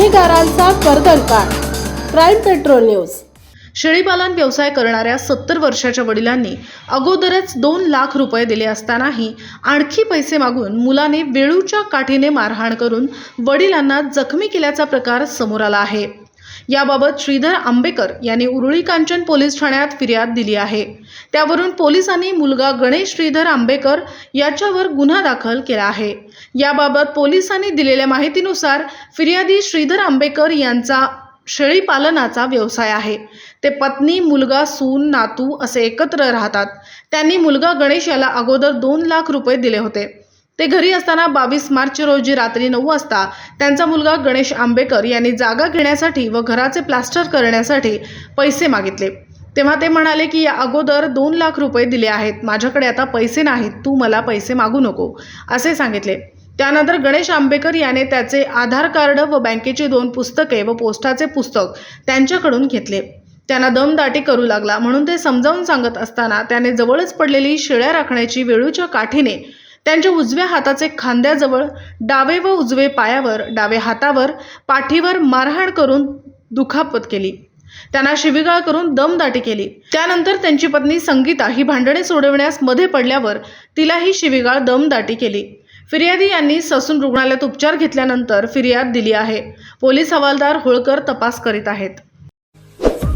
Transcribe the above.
गुन्हेगारांचा कर्दनकाळ crime patrol news. शेळीपालन व्यवसाय करणाऱ्या सत्तर वर्षाच्या वडिलांनी अगोदरच दोन लाख रुपये दिले असतानाही आणखी पैसे मागून मुलाने वेळूच्या काठीने मारहाण करून वडिलांना जखमी केल्याचा प्रकार समोर आला आहे. याबाबत श्रीधर आंबेकर यांनी उरुळी कांचन पोलीस ठाण्यात फिर्याद दिली आहे. त्यावरून पोलिसांनी मुलगा गणेश श्रीधर आंबेकर याच्यावर गुन्हा दाखल केला आहे. याबाबत पोलिसांनी दिलेल्या माहितीनुसार फिर्यादी श्रीधर आंबेकर यांचा शेळीपालनाचा व्यवसाय आहे. ते पत्नी मुलगा सून नातू असे एकत्र राहतात. त्यांनी मुलगा गणेश याला अगोदर दोन लाख रुपये दिले होते. ते घरी असताना बावीस मार्च रोजी रात्री नऊ वाजता त्यांचा मुलगा गणेश आंबेकर यांनी जागा घेण्यासाठी व घराचे प्लास्टर करण्यासाठी पैसे मागितले. तेव्हा ते म्हणाले की या अगोदर दोन लाख रुपये दिले आहेत. माझ्याकडे आता पैसे नाहीत. तू मला पैसे मागू नको. असे सांगितले. त्यानंतर गणेश आंबेकर याने त्याचे आधार कार्ड व बँकेची दोन पुस्तके व पोस्टाचे पुस्तक त्यांच्याकडून घेतले. त्यांना दमदाटी करू लागला. म्हणून ते समजावून सांगत असताना त्याने जवळच पडलेली शिळ्या राखण्याची वेळूच्या काठीने त्यांच्या उजव्या हाताचे खांद्याजवळ डावे व उजवे पायावर डावे हातावर पाठीवर मारहाण करून दुखापत केली. त्यांना शिविगाळ करून दमदाटी केली. त्यानंतर त्यांची पत्नी संगीता ही भांडणे सोडविण्यास मध्ये पडल्यावर तिलाही शिविगाळ दमदाटी केली. फिर्यादी यांनी ससून रुग्णालयात उपचार घेतल्यानंतर फिर्याद दिली आहे. पोलीस हवालदार होळकर तपास करीत आहेत.